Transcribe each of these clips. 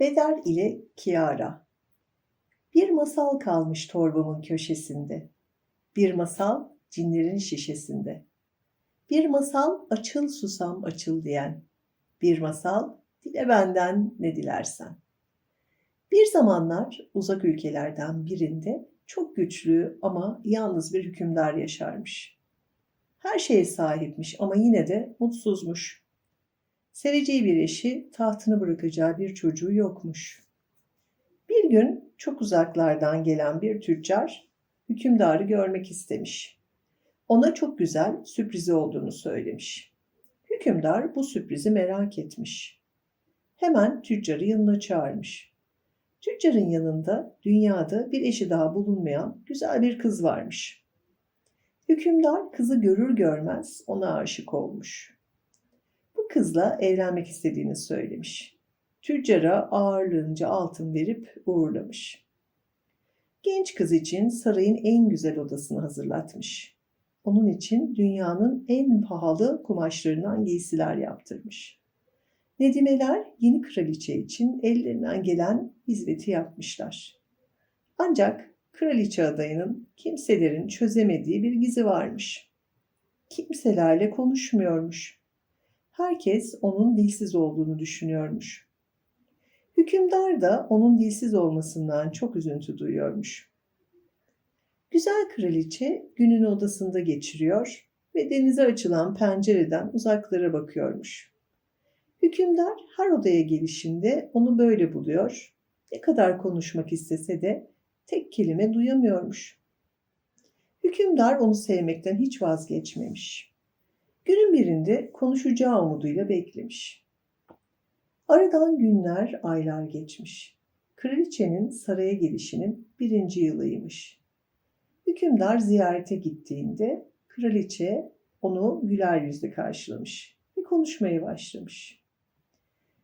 Beder ile Kiara Bir masal kalmış torbamın köşesinde. Bir masal cinlerin şişesinde. Bir masal açıl susam açıl diyen. Bir masal dile benden ne dilersen. Bir zamanlar uzak ülkelerden birinde çok güçlü ama yalnız bir hükümdar yaşarmış. Her şeye sahipmiş ama yine de mutsuzmuş. Seveceği bir eşi, tahtını bırakacağı bir çocuğu yokmuş. Bir gün çok uzaklardan gelen bir tüccar hükümdarı görmek istemiş. Ona çok güzel sürprizi olduğunu söylemiş. Hükümdar bu sürprizi merak etmiş. Hemen tüccarı yanına çağırmış. Tüccarın yanında dünyada bir eşi daha bulunmayan güzel bir kız varmış. Hükümdar kızı görür görmez ona aşık olmuş. Kızla evlenmek istediğini söylemiş. Tüccara ağırlığınca altın verip uğurlamış. Genç kız için sarayın en güzel odasını hazırlatmış. Onun için dünyanın en pahalı kumaşlarından giysiler yaptırmış. Nedimeler yeni kraliçe için ellerinden gelen hizmeti yapmışlar. Ancak kraliçe adayının kimselerin çözemediği bir gizi varmış. Kimselerle konuşmuyormuş. Herkes onun dilsiz olduğunu düşünüyormuş. Hükümdar da onun dilsiz olmasından çok üzüntü duyuyormuş. Güzel kraliçe gününü odasında geçiriyor ve denize açılan pencereden uzaklara bakıyormuş. Hükümdar her odaya gelişinde onu böyle buluyor. Ne kadar konuşmak istese de tek kelime duyamıyormuş. Hükümdar onu sevmekten hiç vazgeçmemiş. Günün birinde konuşacağı umuduyla beklemiş. Aradan günler, aylar geçmiş. Kraliçenin saraya gelişinin birinci yılıymış. Hükümdar ziyarete gittiğinde kraliçe onu güler yüzle karşılamış ve konuşmaya başlamış.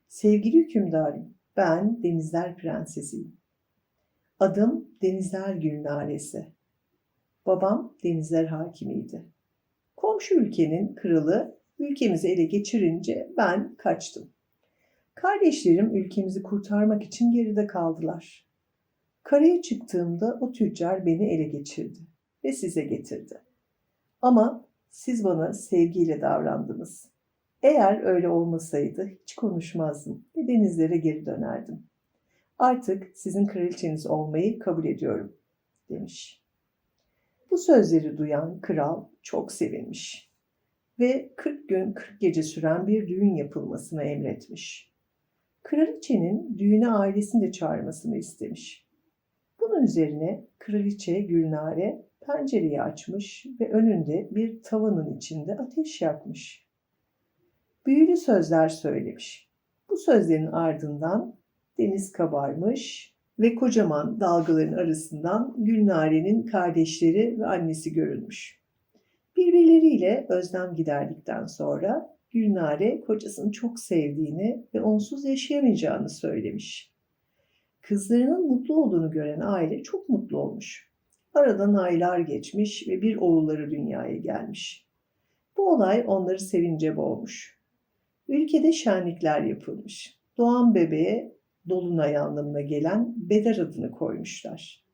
Sevgili hükümdarım, ben Denizler Prensesiyim. Adım Denizler Gülnaresi. Babam Denizler Hakimiydi. Komşu ülkenin kralı ülkemizi ele geçirince ben kaçtım. Kardeşlerim ülkemizi kurtarmak için geride kaldılar. Karaya çıktığımda o tüccar beni ele geçirdi ve size getirdi. Ama siz bana sevgiyle davrandınız. Eğer öyle olmasaydı hiç konuşmazdım ve denizlere geri dönerdim. Artık sizin kraliçeniz olmayı kabul ediyorum, demiş. Bu sözleri duyan kral çok sevinmiş ve 40 gün 40 gece süren bir düğün yapılmasını emretmiş. Kraliçenin düğüne ailesini de çağırmasını istemiş. Bunun üzerine kraliçe Gülnare pencereyi açmış ve önünde bir tavanın içinde ateş yakmış. Büyülü sözler söylemiş. Bu sözlerin ardından deniz kabarmış ve kocaman dalgaların arasından Gülnare'nin kardeşleri ve annesi görülmüş. Birbirleriyle özlem giderdikten sonra Gülnare kocasını çok sevdiğini ve onsuz yaşayamayacağını söylemiş. Kızlarının mutlu olduğunu gören aile çok mutlu olmuş. Aradan aylar geçmiş ve bir oğulları dünyaya gelmiş. Bu olay onları sevince boğmuş. Ülkede şenlikler yapılmış. Doğan bebeğe dolunay anlamına gelen Beder adını koymuşlar.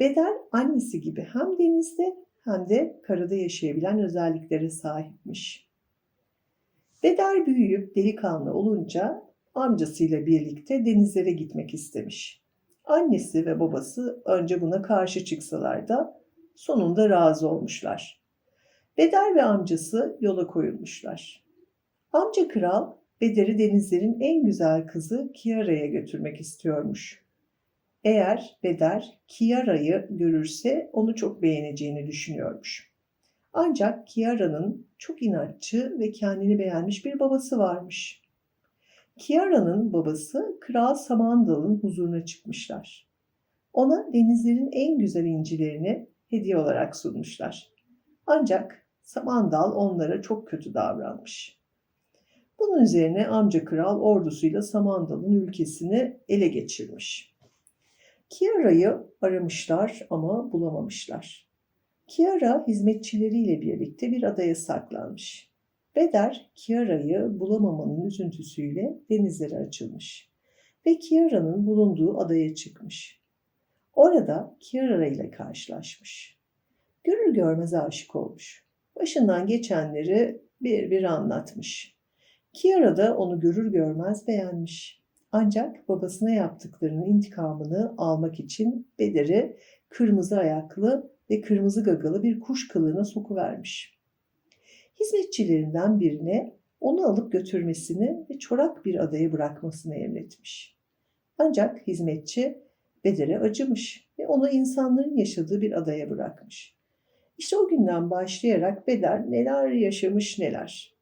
Beder annesi gibi hem denizde hem de karada yaşayabilen özelliklere sahipmiş. Beder büyüyüp delikanlı olunca amcasıyla birlikte denizlere gitmek istemiş. Annesi ve babası önce buna karşı çıksalar da sonunda razı olmuşlar. Beder ve amcası yola koyulmuşlar. Amca kral Beder'i denizlerin en güzel kızı Kiara'ya götürmek istiyormuş. Eğer Beder Kiara'yı görürse onu çok beğeneceğini düşünüyormuş. Ancak Kiara'nın çok inatçı ve kendini beğenmiş bir babası varmış. Kiara'nın babası Kral Samandal'ın huzuruna çıkmışlar. Ona denizlerin en güzel incilerini hediye olarak sunmuşlar. Ancak Samandal onlara çok kötü davranmış. Bunun üzerine amca kral ordusuyla Samandal'ın ülkesini ele geçirmiş. Kiara'yı aramışlar ama bulamamışlar. Kiara hizmetçileriyle birlikte bir adaya saklanmış. Beder Kiara'yı bulamamanın üzüntüsüyle denizlere açılmış. ve Kiara'nın bulunduğu adaya çıkmış. Orada Kiara ile karşılaşmış. Görür görmez aşık olmuş. Başından geçenleri bir bir anlatmış. Kiara da onu görür görmez beğenmiş. Ancak babasına yaptıklarının intikamını almak için Beder'i kırmızı ayaklı ve kırmızı gagalı bir kuş kılığına sokuvermiş. Hizmetçilerinden birine onu alıp götürmesini ve çorak bir adaya bırakmasını emretmiş. Ancak hizmetçi Beder'e acımış ve onu insanların yaşadığı bir adaya bırakmış. İşte o günden başlayarak Beder neler yaşamış neler.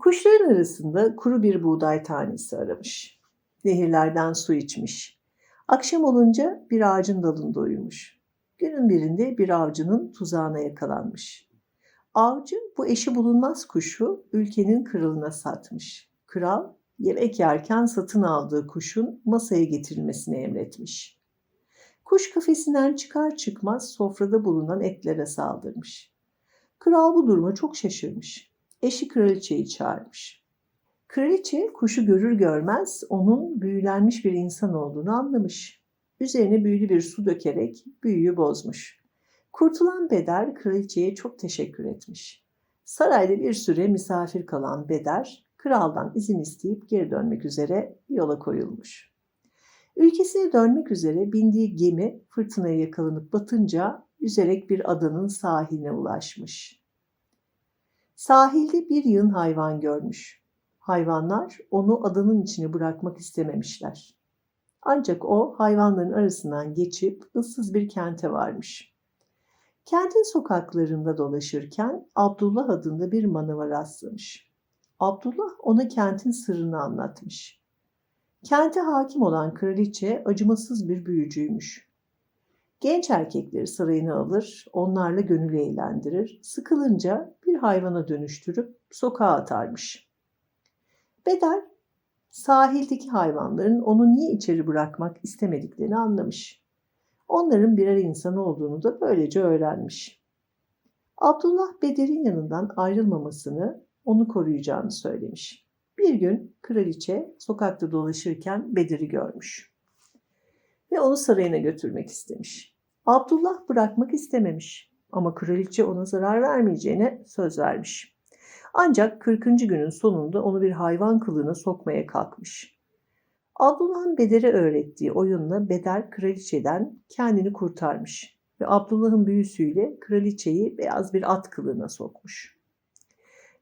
Kuşların arasında kuru bir buğday tanesi aramış. Nehirlerden su içmiş. Akşam olunca bir ağacın dalında uyumuş. Günün birinde bir avcının tuzağına yakalanmış. Avcı bu eşi bulunmaz kuşu ülkenin kralına satmış. Kral yemek yerken satın aldığı kuşun masaya getirilmesini emretmiş. Kuş kafesinden çıkar çıkmaz sofrada bulunan etlere saldırmış. Kral bu duruma çok şaşırmış. Eşi kraliçeyi çağırmış. Kraliçe kuşu görür görmez onun büyülenmiş bir insan olduğunu anlamış. Üzerine büyülü bir su dökerek büyüyü bozmuş. Kurtulan Beder kraliçeye çok teşekkür etmiş. Sarayda bir süre misafir kalan Beder, kraldan izin isteyip geri dönmek üzere yola koyulmuş. Ülkesine dönmek üzere bindiği gemi fırtınaya yakalanıp batınca yüzerek bir adanın sahiline ulaşmış. Sahilde bir yığın hayvan görmüş. Hayvanlar onu adanın içine bırakmak istememişler. Ancak o hayvanların arasından geçip ıssız bir kente varmış. Kentin sokaklarında dolaşırken Abdullah adında bir manava rastlamış. Abdullah ona kentin sırrını anlatmış. Kente hakim olan kraliçe acımasız bir büyücüymüş. Genç erkekleri sarayına alır, onlarla gönül eğlendirir, sıkılınca bir hayvana dönüştürüp sokağa atarmış. Beder, sahildeki hayvanların onu niye içeri bırakmak istemediklerini anlamış. Onların birer insan olduğunu da böylece öğrenmiş. Abdullah Beder'in yanından ayrılmamasını, onu koruyacağını söylemiş. Bir gün kraliçe sokakta dolaşırken Bedir'i görmüş ve onu sarayına götürmek istemiş. Abdullah bırakmak istememiş ama kraliçe ona zarar vermeyeceğine söz vermiş. Ancak 40. günün sonunda onu bir hayvan kılığına sokmaya kalkmış. Abdullah'ın Beder'e öğrettiği oyunla Beder kraliçeden kendini kurtarmış ve Abdullah'ın büyüsüyle kraliçeyi beyaz bir at kılığına sokmuş.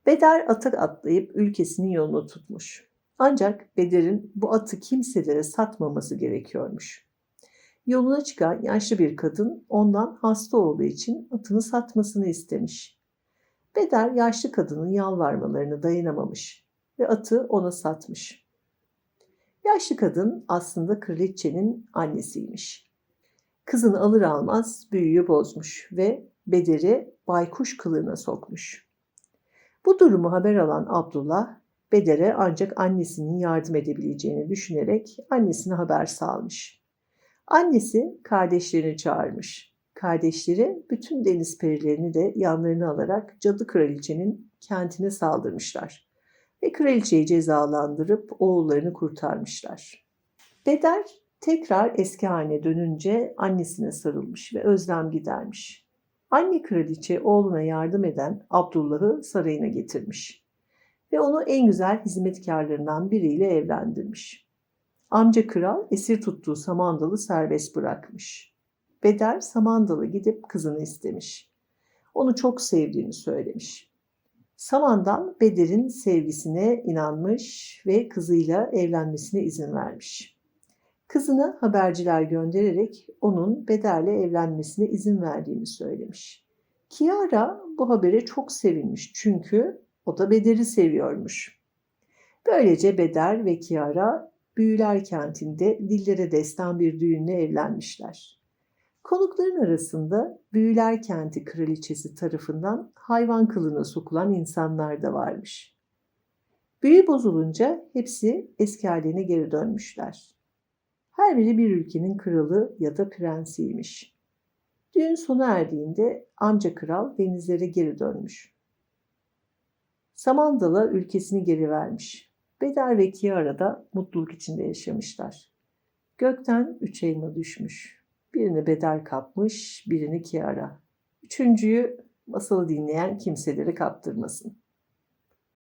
Beder ata atlayıp ülkesinin yolunu tutmuş. Ancak Beder'in bu atı kimselere satmaması gerekiyormuş. Yoluna çıkan yaşlı bir kadın ondan hasta olduğu için atını satmasını istemiş. Beder yaşlı kadının yalvarmalarını dayanamamış ve atı ona satmış. Yaşlı kadın aslında kraliçenin annesiymiş. Kızını alır almaz büyüyü bozmuş ve Beder'i baykuş kılığına sokmuş. Bu durumu haber alan Abdullah, Beder'e ancak annesinin yardım edebileceğini düşünerek annesine haber salmış. Annesi kardeşlerini çağırmış. Kardeşleri bütün deniz perilerini de yanlarına alarak cadı kraliçenin kentine saldırmışlar ve kraliçeyi cezalandırıp oğullarını kurtarmışlar. Beder tekrar eski haline dönünce annesine sarılmış ve özlem gidermiş. Anne kraliçe oğluna yardım eden Abdullah'ı sarayına getirmiş ve onu en güzel hizmetkarlarından biriyle evlendirmiş. Amca kral esir tuttuğu Samandalı serbest bırakmış. Beder Samandalı gidip kızını istemiş. Onu çok sevdiğini söylemiş. Samandal Beder'in sevgisine inanmış ve kızıyla evlenmesine izin vermiş. Kızına haberciler göndererek onun Beder'le evlenmesine izin verdiğini söylemiş. Kiara bu habere çok sevinmiş çünkü o da Beder'i seviyormuş. Böylece Beder ve Kiara Büyüler kentinde dillere destan bir düğünle evlenmişler. Konukların arasında Büyüler kenti kraliçesi tarafından hayvan kılına sokulan insanlar da varmış. Büyü bozulunca hepsi eski haline geri dönmüşler. Her biri bir ülkenin kralı ya da prensiymiş. Düğün sona erdiğinde amca kral denizlere geri dönmüş. Samandala ülkesini geri vermiş. Beder ve Kiara da mutluluk içinde yaşamışlar. Gökten üç elma düşmüş. Birini Bedar kapmış, birini Kiara. Üçüncüyü masalı dinleyen kimseleri kaptırmasın.